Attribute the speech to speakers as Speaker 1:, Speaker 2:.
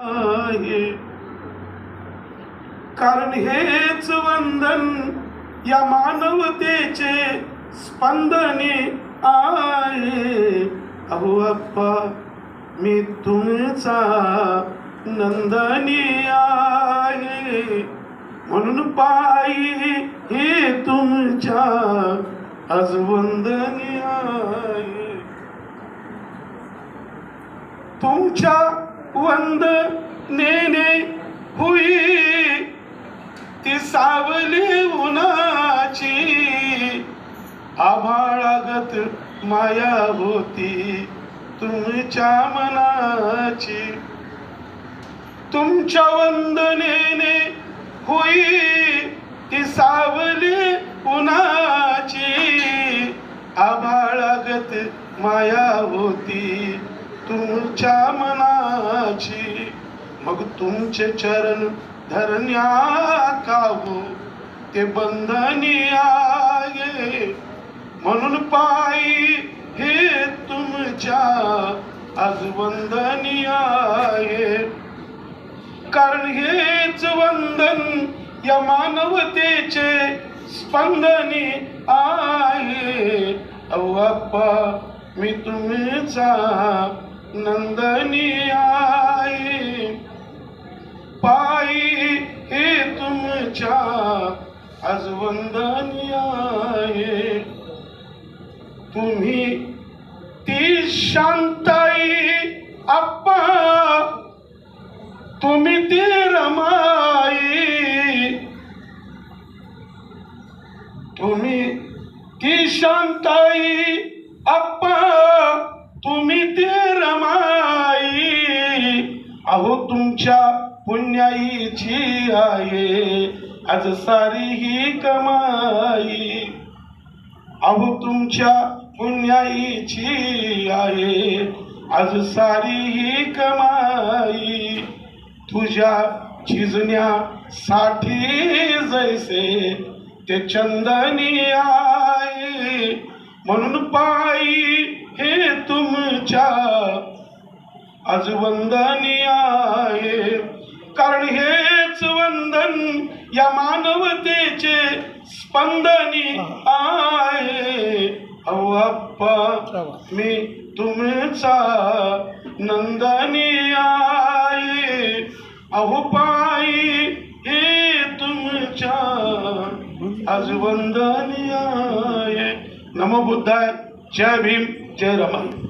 Speaker 1: आहे. कारण हेच वंदन या मानवतेचे स्पंदने आहे. अहो अप्पा मी तुमचा नंदनी आहे. म्हणून पायी हे तुमच्या आज वंदनी आहे. तुमच्या वंद नेने हुई. ती सावली उन्हाची. आभाळागत माया होती तुमच्या मनाची. तुमच्या वंदनेने होई. ती सावली उन्हाची. आभाळागत माया होती तुमच्या मनाची मग तुमचे चरण धरण्या काहू ते बंधनी आहे म्हणून पायी हे तुमच्या आज वंदनी आहे. कारण हेच वंदन या मानवतेचे स्पंदनी आहे. अव्वाप्पा मी तुम्हीचा नंदनी आहे पायी हे तुमच्या आज वंदनी आहे. तुम्ही ती शांताई आप्पा तुम्ही ती रमाई. तुम्ही ती शांताई आप्पा तुमच्या पुण्याईची आहे. आज सारी ही कमाई अहो तुमच्या पुण्याईची आहे. आज सारी ही कमाई तुझ्या झिजण्यासाठी जैसे ते चंदनी आहे. म्हणून पायी हे तुमच्या आज वंदनी आहे कारण हेच वंदन या मानवतेचे स्पंदनी आहे. अप्पा मी तुमचा नंदनी आहे. अहो पायी हे तुमच्या आज वंदनी आहे. नमो बुद्धाय जय भीम जय रमाई.